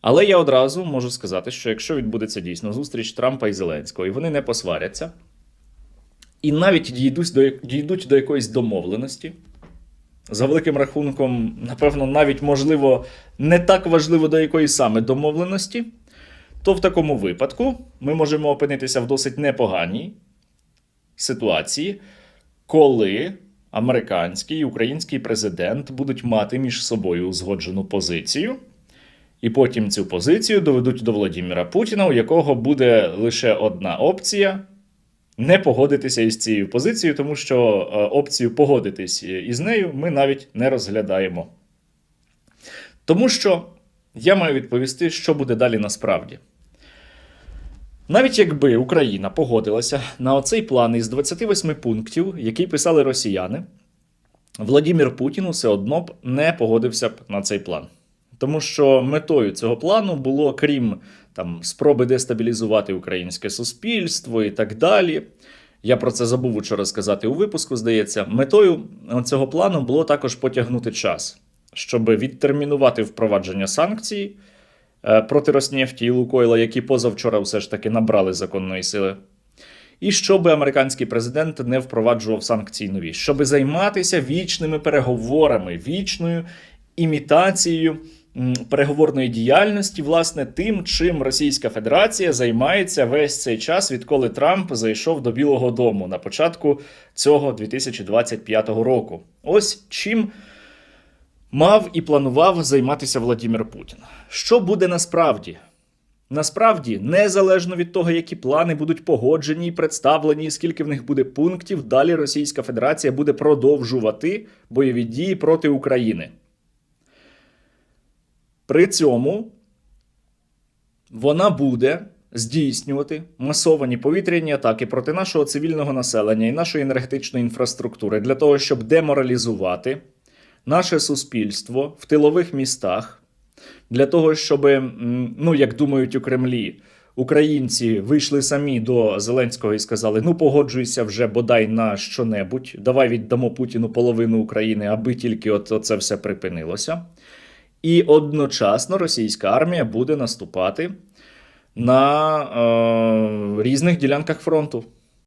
Але я одразу можу сказати, що якщо відбудеться дійсно зустріч Трампа і Зеленського, і вони не посваряться, і навіть дійдуть до, дійдуть до якоїсь домовленості, за великим рахунком, напевно, навіть можливо, не так важливо до якої саме домовленості, то в такому випадку ми можемо опинитися в досить непоганій ситуації, коли американський і український президент будуть мати між собою узгоджену позицію. І потім цю позицію доведуть до Володимира Путіна, у якого буде лише одна опція не погодитися із цією позицією, тому що е, опцію погодитись із нею ми навіть не розглядаємо. Тому що я маю відповісти, що буде далі насправді. Навіть якби Україна погодилася на оцей план із 28 пунктів, який писали росіяни, Владимир Путін все одно б не погодився б на цей план. Тому що метою цього плану було, крім там, спроби дестабілізувати українське суспільство і так далі. Я про це забув вчора сказати у випуску, здається. Метою цього плану було також потягнути час, щоб відтермінувати впровадження санкцій е, проти Роснефті і Лукойла, які позавчора все ж таки набрали законної сили. І щоб американський президент не впроваджував санкції нові, щоб займатися вічними переговорами, вічною імітацією переговорної діяльності, власне, тим, чим Російська Федерація займається весь цей час, відколи Трамп зайшов до Білого Дому на початку цього 2025 року. Ось чим мав і планував займатися Владимир Путін. Що буде насправді? Насправді, незалежно від того, які плани будуть погоджені і представлені, скільки в них буде пунктів, далі Російська Федерація буде продовжувати бойові дії проти України. При цьому вона буде здійснювати масовані повітряні атаки проти нашого цивільного населення і нашої енергетичної інфраструктури для того, щоб деморалізувати наше суспільство в тилових містах, для того, щоб, ну як думають у Кремлі, українці вийшли самі до Зеленського і сказали: ну погоджуйся вже бодай на що-небудь, давай віддамо Путіну половину України, аби тільки от це все припинилося. І одночасно російська армія буде наступати на е, різних ділянках фронту.